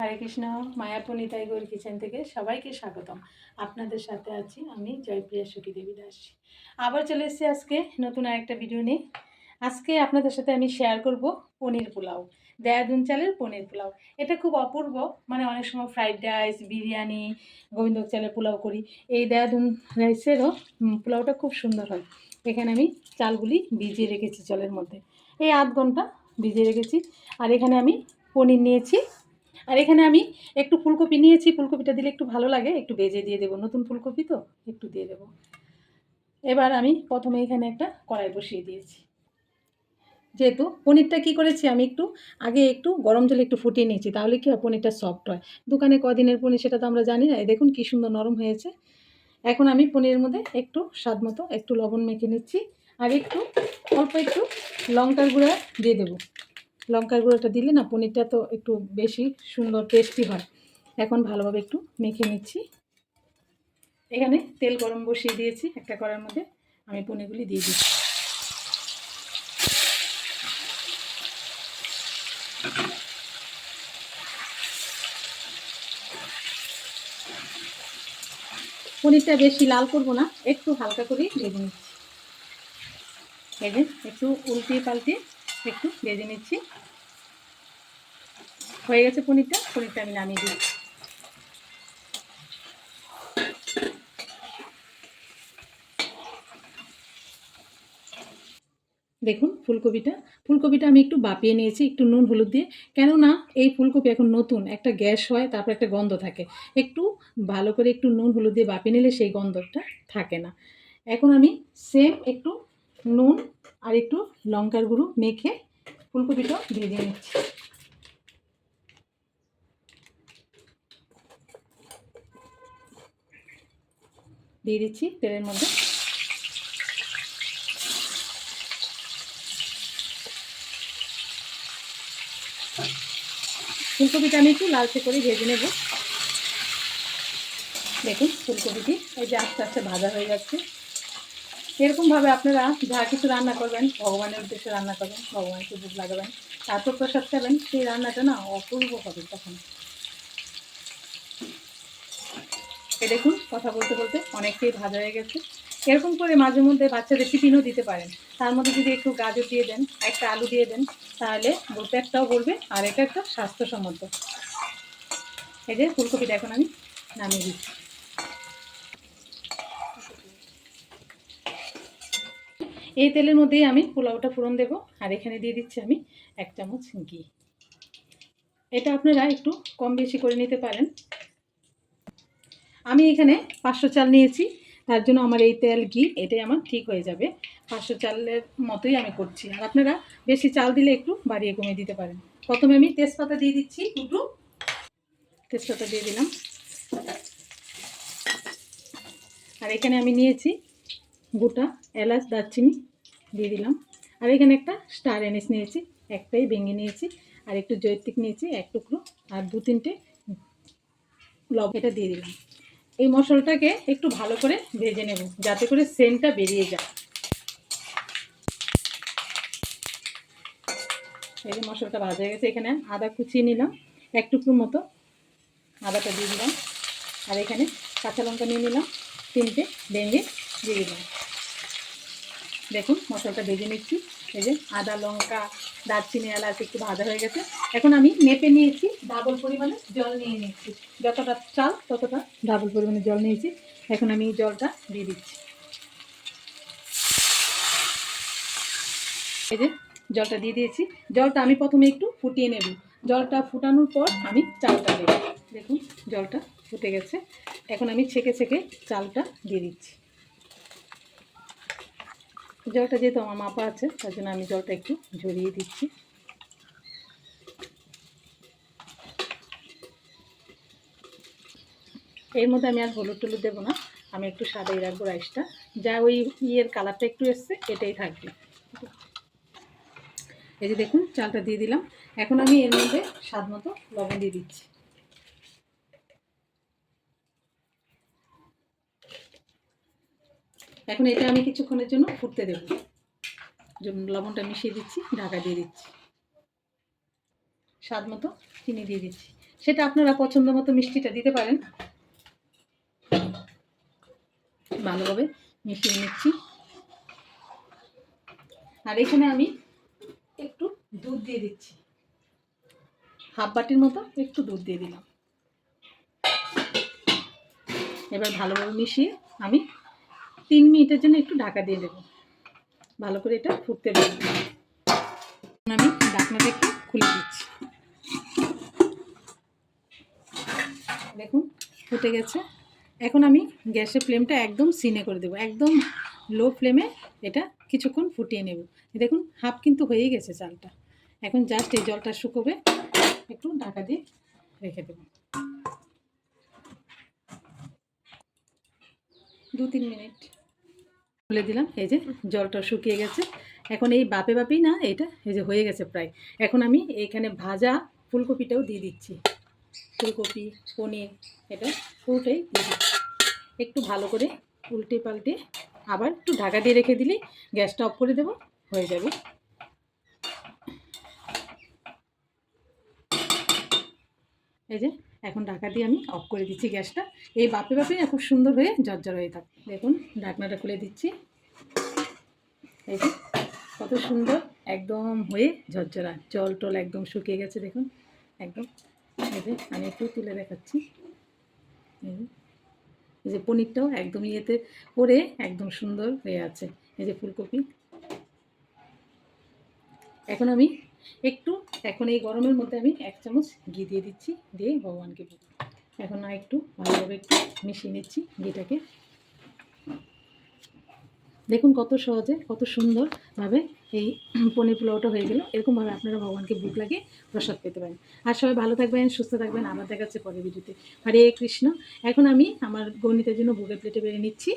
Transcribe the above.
হরে কৃষ্ণ মায়াপুনি tiger kitchen থেকে সবাইকে স্বাগতম। আপনাদের সাথে আছি আমি জয়প্রিয়া সখী দেবী দাস। আবার চলে এসেছি আজকে নতুন আরেকটা ভিডিও নিয়ে। আজকে আপনাদের সাথে আমি শেয়ার করব পনির পোলাও, দেয়াদুন চালের পনির পোলাও। এটা খুব অপূর্ব মানে অনেক সময় ফ্রাইড রাইস বিরিয়ানি গোবিন্দক চালের পোলাও করি। এই দেয়াদুন রাইসেরও পোলাওটা খুব সুন্দর হয়। এখানে আমি চালগুলি ভিজিয়ে রেখেছি জলের মধ্যে। এই আধ ঘণ্টা ভিজিয়ে রেখেছি। আর এখানে আমি পনির নিয়েছি আর এখানে আমি একটু ফুলকপি নিয়েছি, ফুলকপিটা দিলে একটু ভালো লাগে। একটু ভেজে দিয়ে দেবো। নতুন ফুলকপি তো, একটু দিয়ে দেবো। এবার আমি প্রথমে এখানে একটা কড়াই বসিয়ে দিয়েছি। যেহেতু পনিরটা কি করেছি, আমি একটু আগে একটু গরম জলে একটু ফুটিয়ে নিয়েছি, তাহলে কি হয়, পনিরটা সফট হয়। দোকানে কদিনের পনির সেটা তো আমরা জানি না। দেখুন কি সুন্দর নরম হয়েছে। এখন আমি পনিরের মধ্যে একটু স্বাদ মতো একটু লবণ মেখে নিচ্ছি। আর একটু, অল্প একটু লঙ্কার গুঁড়া দিয়ে দেবো। লঙ্কার গুঁড়োটা দিলে না পনিরটা তো একটু বেশি সুন্দর টেস্টি হয়। এখন ভালোভাবে একটু মেখে নিচ্ছি। এখানে তেল গরম বসিয়ে দিয়েছি একটা করার মধ্যে। আমি পনিরগুলি দিয়ে দিচ্ছি। পনিরটা বেশি লাল করব না, একটু হালকা করে ভেজে নিচ্ছি। ভেজে একটু উল্টিয়ে পাল্টিয়ে একটু ভেজে নিচ্ছি। হয়ে গেছে পনিরটা পনিরটা আমি নামিয়ে দিচ্ছি দেখুন ফুলকপিটা ফুলকপিটা আমি একটু বাপিয়ে নিয়েছি, একটু নুন, হলুদ দিয়ে। কেননা এই ফুলকপি এখন নতুন, একটা গ্যাস হয়, তারপর একটা গন্ধ থাকে। একটু ভালো করে একটু নুন, হলুদ দিয়ে বাপিয়ে নিলে সেই গন্ধটা থাকে না। এখন আমি সেম একটু নুন আর একটু লঙ্কার গুঁড়ো মেখে ফুলকপিটা ভেজে নিচ্ছি। দিয়ে দিচ্ছি তেলের মধ্যে। ফুলকপিটা আমি একটু লালচে করে ভেজে নেব। দেখুন ফুলকপিটি এই যে আস্তে আস্তে ভাজা হয়ে যাচ্ছে। এরকমভাবে আপনারা যা কিছু রান্না করবেন, ভগবানের উদ্দেশ্যে রান্না করবেন, ভগবানকে ভোগ লাগাবেন, তারপর প্রসাদ খাবেন, সেই রান্নাটা না অপূর্ব হবে তখন দেখুন, কথা বলতে বলতে অনেকটাই ভাজা হয়ে গেছে। এরকম করে মাঝে মধ্যে বাচ্চাদের টিফিনও দিতে পারেন। তার মধ্যে যদি একটু গাজর দিয়ে দেন, একটা আলু দিয়ে দেন, তাহলে বলতে একটাও বলবে, আর এটা একটা স্বাস্থ্যসম্মত। এই যে ফুলকপিটা এখন আমি নামিয়ে দিচ্ছি। এই তেলের মধ্যেই আমি পোলাওটা ফোড়ন দেবো, আর এখানে দিয়ে দিচ্ছি আমি এক চামচ ঘি। এটা আপনারা একটু কম বেশি করে নিতে পারেন। আমি এখানে পাঁচশো চাল নিয়েছি। তার জন্য আমার এই তেল, ঘি, এটাই আমার ঠিক হয়ে যাবে। পাঁচশো চালের মতোই আমি করছি। আর আপনারা বেশি চাল দিলে একটু বাড়িয়ে কমিয়ে দিতে পারেন। প্রথমে আমি তেজপাতা দিয়ে দিচ্ছি, দুটো। তেজপাতা দিয়ে দিলাম। আর এখানে আমি নিয়েছি গোটা এলাচ, দারচিনি দিয়ে দিলাম। আর এখানে একটা স্টার এনেস নিয়েছি, একটাই ভেঙে নিয়েছি। আর একটু জৈত্রিক নিয়েছি, এক টুকরো। আর দু তিনটে লব এটা দিয়ে দিলাম। এই মশলাটাকে একটু ভালো করে ভেজে নেব, যাতে করে সেন্টটা বেরিয়ে যায়। এই যে মশলাটা ভাজা হয়ে গেছে, এখানে আদা কুচিয়ে নিলাম, এক টুকরো মতো। আদাটা দিয়ে দিলাম, আর এখানে কাঁচা লঙ্কা নিয়ে নিলাম, তিনটে ভেঙে দিয়ে দিলাম। দেখুন, মশলাটা ভেজে নিচ্ছি। এই যে আদা, লঙ্কা, দারচিনি, এলাচ একটু ভাজা হয়ে গেছে। এখন আমি মেপে নিয়েছি ডাবল পরিমাণে জল নিয়ে নিচ্ছি। যতটা চাল, ততটা ডাবল পরিমাণে জল নিয়েছি। এখন আমি এই জলটা দিয়ে দিচ্ছি। এই যে জলটা দিয়ে দিয়েছি। জলটা আমি প্রথমে একটু ফুটিয়ে নেব। জলটা ফুটানোর পর আমি চালটা দেব। দেখুন, জলটা ফুটে গেছে। এখন আমি ছেঁকে ছেঁকে চালটা দিয়ে দিচ্ছি। জলটা যেহেতু আমার মাপা আছে, তার জন্য আমি জলটা একটু ঝরিয়ে দিচ্ছি। এর মধ্যে আমি আর হলুদ টলুদ দেবো না। আমি একটু সাদাই রাখব রাইসটা। যা ওই ইয়ের কালারটা একটু এসছে, এটাই থাকবে। এই যে দেখুন, চালটা দিয়ে দিলাম। এখন আমি এর মধ্যে স্বাদ মতো লবণ দিয়ে দিচ্ছি। এখন এটা আমি কিছুক্ষণের জন্য ফুটতে দেবো। লবণটা মিশিয়ে দিচ্ছি, ঢাকা দিয়ে দিচ্ছি। স্বাদ মতো চিনি দিয়ে দিচ্ছি। সেটা আপনারা পছন্দ মতো মিষ্টিটা দিতে পারেন। ভালোভাবে মিশিয়ে নিচ্ছি। আর এখানে আমি একটু দুধ দিয়ে দিচ্ছি। হাফ বাটির মতো একটু দুধ দিয়ে দিলাম। এবার ভালোভাবে মিশিয়ে আমি তিন মিনিটের জন্য একটু ঢাকা দিয়ে দেবো। ভালো করে এটা ফুটতে দেবো। আমি ঢাকনাটা একটু খুলে দিচ্ছি। দেখুন, ফুটে গেছে। এখন আমি গ্যাসের ফ্লেমটা একদম সিনে করে দেবো। একদম লো ফ্লেমে এটা কিছুক্ষণ ফুটিয়ে নেব। দেখুন হাফ কিন্তু হয়েই গেছে চালটা। এখন জাস্ট এই জলটা শুকোবে, একটু ঢাকা দিয়ে রেখে দেবো। দু তিন মিনিট। খুলে দিলাম, এই যে জলটা শুকিয়ে গেছে। এখন এই বাপে বাপেই না, এটা এই যে হয়ে গেছে প্রায়। এখন আমি এইখানে ভাজা ফুলকপিটাও দিয়ে দিচ্ছি। ফুলকপি, পনির, এটা পুরোটাই একটু ভালো করে উল্টে পাল্টে আবার একটু ঢাকা দিয়ে রেখে দিলেই গ্যাসটা অফ করে দেবো, হয়ে যাবে। এই যে, এখন ঢাকা দিয়ে আমি অফ করে দিচ্ছি গ্যাসটা। এই বাপে বাপে খুব সুন্দর হয়ে জর্জর হয়ে থাকে। দেখুন, ঢাকনাটা খুলে দিচ্ছি। এই যে, কত সুন্দর একদম হয়ে ঝরঝরা জল টল একদম শুকিয়ে গেছে, দেখুন। একদম এই আমি একটু তুলে দেখাচ্ছি। এই যে পনিরটাও একদম ইয়েতে পরে একদম সুন্দর হয়ে আছে। এই যে ফুলকপি। এখন আমি একটু, এখন এই গরমের মধ্যে আমি এক চামচ ঘি দিয়ে দিচ্ছি, দিয়ে ভগবানকে এখন একটু, ভালোভাবে একটু মিশিয়ে নিচ্ছি ঘিটাকে। দেখুন কত সহজে, কত সুন্দরভাবে এই পনির পোলাওটা হয়ে গেল। এরকমভাবে আপনারা ভগবানকে বুক লাগিয়ে প্রসাদ পেতে পারেন। আর সবাই ভালো থাকবেন, সুস্থ থাকবেন। আবার দেখাচ্ছে পরের ভিডিওতে। হরে কৃষ্ণ। এখন আমি আমার গণিতের জন্য ভোগের প্লেটে বেড়ে নিচ্ছি।